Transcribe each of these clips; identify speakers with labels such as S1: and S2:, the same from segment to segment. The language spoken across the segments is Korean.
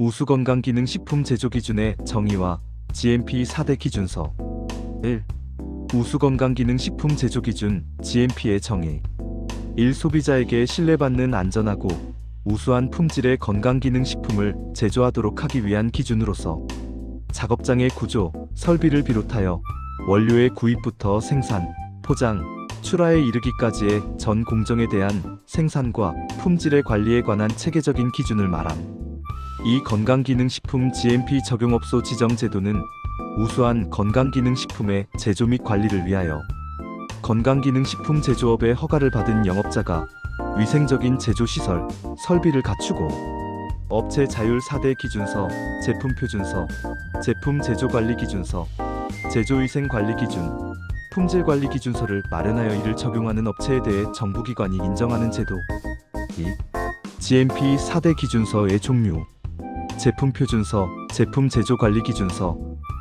S1: 우수건강기능식품 제조 기준의 정의와 GMP 4대 기준서 1. 우수건강기능식품 제조 기준 GMP의 정의 1. 소비자에게 신뢰받는 안전하고 우수한 품질의 건강기능식품을 제조하도록 하기 위한 기준으로서 작업장의 구조, 설비를 비롯하여 원료의 구입부터 생산, 포장, 출하에 이르기까지의 전 공정에 대한 생산과 품질의 관리에 관한 체계적인 기준을 말함. 이 건강기능식품 GMP 적용업소 지정 제도는 우수한 건강기능식품의 제조 및 관리를 위하여 건강기능식품 제조업의 허가를 받은 영업자가 위생적인 제조시설, 설비를 갖추고 업체 자율 4대 기준서, 제품 표준서, 제품 제조 관리 기준서, 제조 위생 관리 기준, 품질 관리 기준서를 마련하여 이를 적용하는 업체에 대해 정부기관이 인정하는 제도. 2. GMP 4대 기준서의 종류. 제품 표준서, 제품 제조 관리 기준서,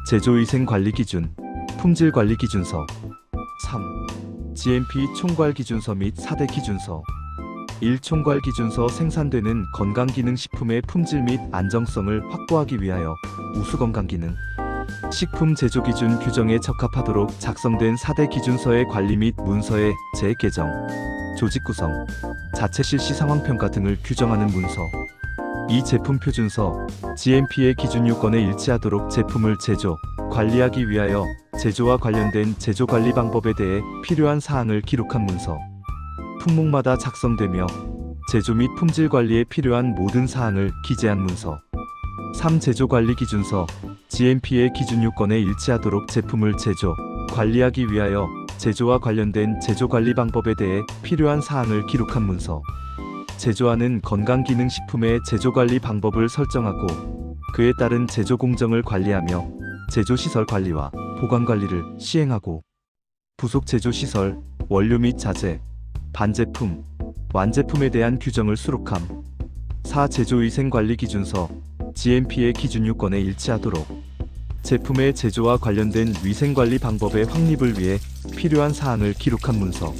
S1: 제조 위생 관리 기준, 품질 관리 기준서. 3. GMP 총괄 기준서 및 4대 기준서. 1. 총괄 기준서 생산되는 건강기능식품의 품질 및 안정성을 확보하기 위하여 우수건강기능 식품 제조 기준 규정에 적합하도록 작성된 4대 기준서의 관리 및 문서의 재개정, 조직 구성, 자체 실시 상황 평가 등을 규정하는 문서. 이 제품 표준서 GMP의 기준 요건에 일치하도록 제품을 제조, 관리하기 위하여 제조와 관련된 제조 관리 방법에 대해 필요한 사항을 기록한 문서. 품목마다 작성되며 제조 및 품질 관리에 필요한 모든 사항을 기재한 문서. 3. 제조 관리 기준서 GMP의 기준 요건에 일치하도록 제품을 제조, 관리하기 위하여 제조와 관련된 제조 관리 방법에 대해 필요한 사항을 기록한 문서. 제조하는 건강기능식품의 제조 관리 방법을 설정하고 그에 따른 제조 공정을 관리하며 제조 시설 관리와 보관 관리를 시행하고 부속 제조 시설, 원료 및 자재, 반제품, 완제품에 대한 규정을 수록함. 4. 제조위생관리 기준서 GMP의 기준 요건에 일치하도록 제품의 제조와 관련된 위생관리 방법의 확립을 위해 필요한 사항을 기록한 문서.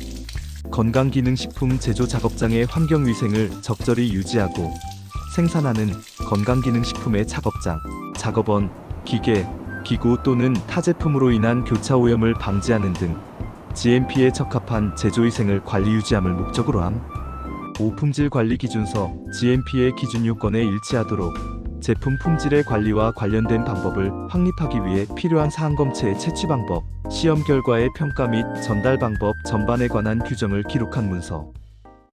S1: 건강기능식품 제조 작업장의 환경위생을 적절히 유지하고 생산하는 건강기능식품의 작업장, 작업원, 기계, 기구 또는 타 제품으로 인한 교차 오염을 방지하는 등 GMP에 적합한 제조위생을 관리 유지함을 목적으로 함. 5. 품질 관리 기준서 GMP의 기준 요건에 일치하도록 제품 품질의 관리와 관련된 방법을 확립하기 위해 필요한 사항 검체의 채취 방법, 시험 결과의 평가 및 전달 방법 전반에 관한 규정을 기록한 문서.